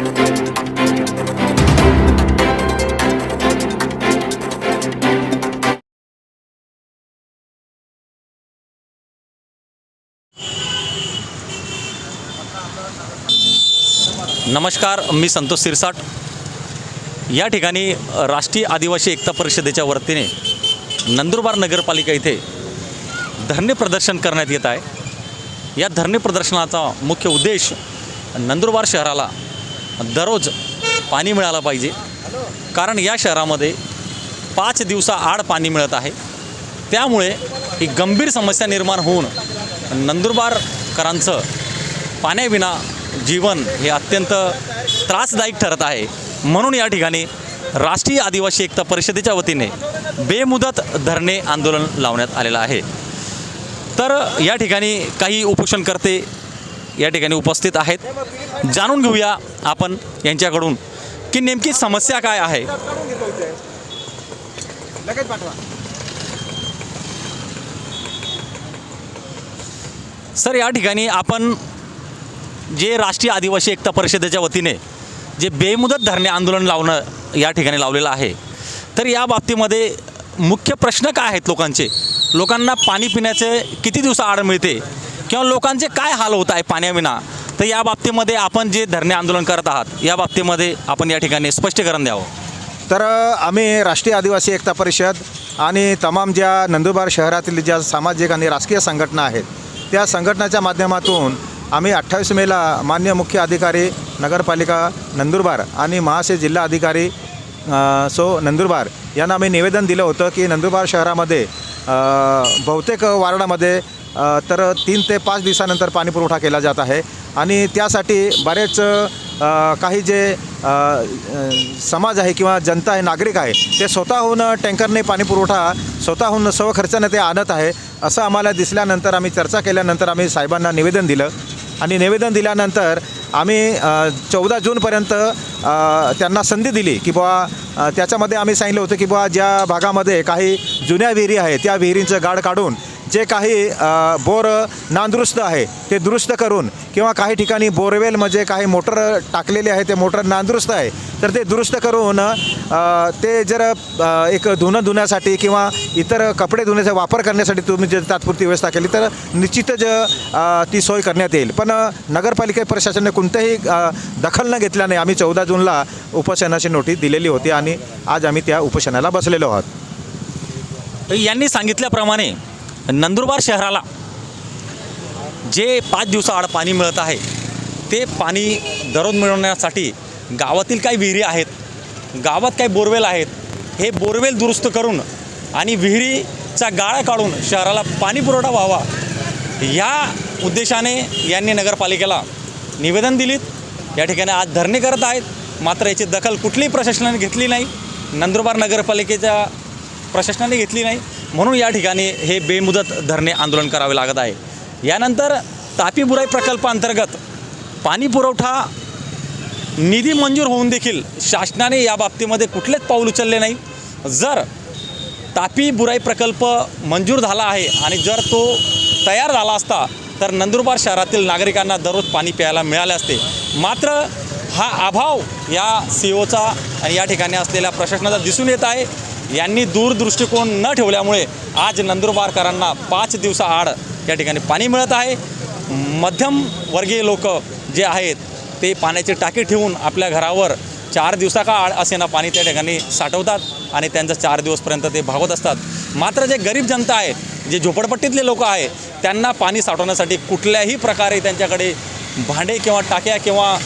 नमस्कार मी संतोष सिरसाट. या ठिकाणी राष्ट्रीय आदिवासी एकता परिषदेच्या वतीने नंदुरबार नगरपालिका इथे धरणे प्रदर्शन करण्यात येत आहे. या धरणे प्रदर्शनाचा मुख्य उद्देश नंदुरबार शहराला दररोज पाणी मिळालं पाहिजे. कारण या शहरामध्ये पाच दिवसाआड पाणी मिळत आहे. त्यामुळे ही गंभीर समस्या निर्माण होऊन नंदुरबारकरांचं पाण्याविना जीवन हे अत्यंत त्रासदायक ठरत आहे. म्हणून या ठिकाणी राष्ट्रीय आदिवासी एकता परिषदेच्या वतीने बेमुदत धरणे आंदोलन लावण्यात आलेलं आहे. तर या ठिकाणी काही उपोषणकर्ते या ठिकाणी उपस्थित आहेत. जाणून घेऊया आपण यांच्याकडून की नेमकी समस्या काय आहे. सर या ठिकाणी आपण जे राष्ट्रीय आदिवासी एकता परिषदेच्या वतीने जे बेमुदत धरणे आंदोलन लावणं या ठिकाणी लावलेलं आहे. तर या बाबतीमध्ये मुख्य प्रश्न काय आहेत लोकांचे? लोकांना पाणी पिण्याचे किती दिवसाआड मिळते? किंवा लोकांचे काय हाल होत आहे पाण्याविना तर या बाबतीमध्ये आपण जे धरणे आंदोलन करत आहात या बाबतीमध्ये आपण या ठिकाणी स्पष्टीकरण द्यावं. तर आम्ही राष्ट्रीय आदिवासी एकता परिषद आणि तमाम ज्या नंदुरबार शहरातील ज्या सामाजिक आणि राजकीय संघटना आहेत त्या संघटनाच्या माध्यमातून आम्ही अठ्ठावीस मेला मान्य मुख्य अधिकारी नगरपालिका नंदुरबार आणि महासे जिल्हा अधिकारी सो नंदुरबार यांना आम्ही निवेदन दिलं होतं की नंदुरबार शहरामध्ये बहुतेक वार्डामध्ये तर तीन ते पाच दिवसानंतर पाणीपुरवठा केला जात आहे. आणि त्यासाठी बरेच काही जे समाज आहे किंवा जनता आहे नागरिक आहे ते स्वतःहून टँकरने पाणीपुरवठा स्वतःहून स्वखर्चाने ते आणत आहे असं आम्हाला दिसल्यानंतर आम्ही चर्चा केल्यानंतर आम्ही साहेबांना निवेदन दिलं. आणि निवेदन दिल्यानंतर आम्ही चौदा जूनपर्यंत त्यांना संधी दिली की बुवा त्याच्यामध्ये आम्ही सांगितलं होतं की बुवा ज्या भागामध्ये काही जुन्या विहिरी आहे त्या विहिरींचं गाड काढून जे काही बोर नांदुरुस्त आहे ते दुरुस्त करून किंवा काही ठिकाणी बोरवेल म्हणजे काही मोटर टाकलेले आहे ते मोटर नांदुरुस्त आहे तर ते दुरुस्त करून ते जर एक धुणं धुण्यासाठी किंवा इतर कपडे धुण्याचा वापर करण्यासाठी तुम्ही जर तात्पुरती व्यवस्था केली तर निश्चितच ती सोय करण्यात येईल. पण नगरपालिका प्रशासनाने कोणत्याही दखल न घेतल्याने आम्ही चौदा जूनला उपोषणाची नोटीस दिलेली होती आणि आज आम्ही त्या उपोषणाला बसलेलो आहोत. यांनी सांगितल्याप्रमाणे नंदुरबार शहराला जे पाच दिवसाआड पाणी मिळत आहे ते पाणी दररोज मिळवण्यासाठी गावातील काही विहिरी आहेत गावात काही बोरवेल आहेत हे बोरवेल दुरुस्त करून आणि विहिरीचा गाळा काढून शहराला पाणी पुरवठा व्हावा या उद्देशाने यांनी नगरपालिकेला निवेदन दिलीत. या ठिकाणी आज धरणे करत आहेत मात्र याची दखल कुठलीही प्रशासनाने घेतली नाही नंदुरबार नगरपालिकेच्या प्रशासनाने घेतली नाही. म्हणून या ठिकाणी हे बेमुदत धरणे आंदोलन करावे लागत आहे. यानंतर तापी बुराई प्रकल्पांतर्गत पाणी पुरवठा निधी मंजूर होऊन देखील शासनाने या बाबतीमध्ये कुठलेच पाऊल उचलले नाही. जर तापी बुराई प्रकल्प मंजूर झाला आहे आणि जर तो तयार झाला असता तर नंदुरबार शहरातील नागरिकांना दररोज पाणी प्यायला मिळाले असते. मात्र हा अभाव या सी ओचा आणि या ठिकाणी असलेल्या प्रशासनाचा दिसून येत आहे. यांनी दूरदृष्टिकोन न ठेवल्यामुळे आज नंदुरबारकरांना पाच दिवसाआड या ठिकाणी पाणी मिळत आहे. मध्यमवर्गीय लोक जे आहेत ते पाण्याची टाकी ठेवून आपल्या घरावर चार दिवसा का आड असे ना पाणी त्या ठिकाणी साठवतात आणि त्यांचं चार दिवसपर्यंत ते भागवत असतात. मात्र जे गरीब जनता आहे जे झोपडपट्टीतले लोक आहे त्यांना पाणी साठवण्यासाठी कुठल्याही प्रकारे त्यांच्याकडे भांडे किंवा टाक्या किंवा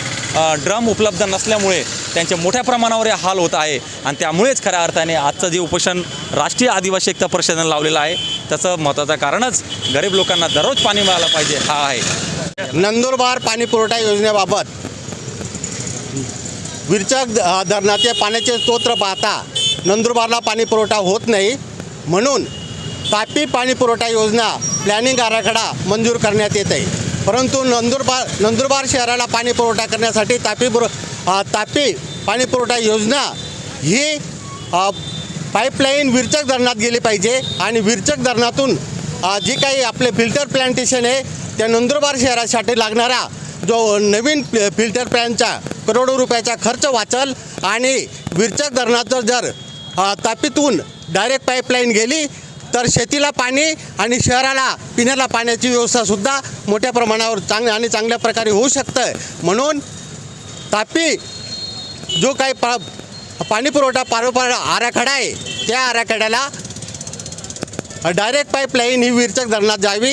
ड्रम उपलब्ध नसल्यामुळे त्यांचे मोठ्या प्रमाणावर हाल होत आहे. आणि त्यामुळेच खऱ्या अर्थाने आजचं जे उपोषण राष्ट्रीय आदिवासी एकता परिषदेनं लावलेलं आहे त्याचं महत्त्वाचं कारणच गरीब लोकांना दररोज पाणी मिळालं पाहिजे हा आहे. नंदुरबार पाणी पुरवठा योजनेबाबत विरचक धरणाचे पाण्याचे स्तोत्र पाहता नंदुरबारला पाणी पुरवठा होत नाही म्हणून तापी पाणी पुरवठा योजना प्लॅनिंग आराखडा मंजूर करण्यात येत आहे. परंतु नंदुरबार नंदुरबार शहराला पाणी पुरवठा करण्यासाठी तापी पुर तापी पाणी पुरवठा योजना ही पाईपलाईन विरचक धरणात गेली पाहिजे आणि विरचक धरणातून जी काही आपले फिल्टर प्लांटेशन आहे त्या नंदुरबार शहरासाठी लागणारा जो नवीन फिल्टर प्लॅनचा करोडो रुपयाचा खर्च वाचल आणि विरचक धरणाचं जर तापीतून डायरेक्ट पाईपलाईन गेली तर शेतीला पाणी आणि शहराला पिण्याला पाण्याची व्यवस्थासुद्धा मोठ्या प्रमाणावर चांग आणि चांगल्या प्रकारे होऊ शकतं म्हणून तापी जो काही पा पाणीपुरवठा पारोपार आराखडा आहे त्या आराखड्याला डायरेक्ट पाईपलाईन ही विरचक धरणात जावी.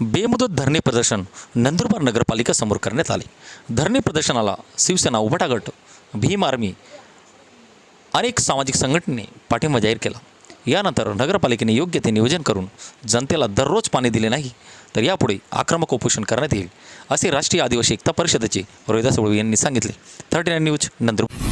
बेमुदत धरणे प्रदर्शन नंदुरबार नगरपालिका समोर करण्यात आले. धरणे प्रदर्शनाला शिवसेना उभाटा गट भीम आर्मी अनेक सामाजिक संघटनेने पाठिंबा जाहीर केला. यानंतर नगरपालिकेने योग्य ते नियोजन करून जनतेला दररोज पाणी दिले नाही तर यापुढे आक्रमक उपोषण करण्यात येईल असे राष्ट्रीय आदिवासी एकता परिषदेचे रोहिदास वळू यांनी सांगितले. Thirty nine news Nandurbar.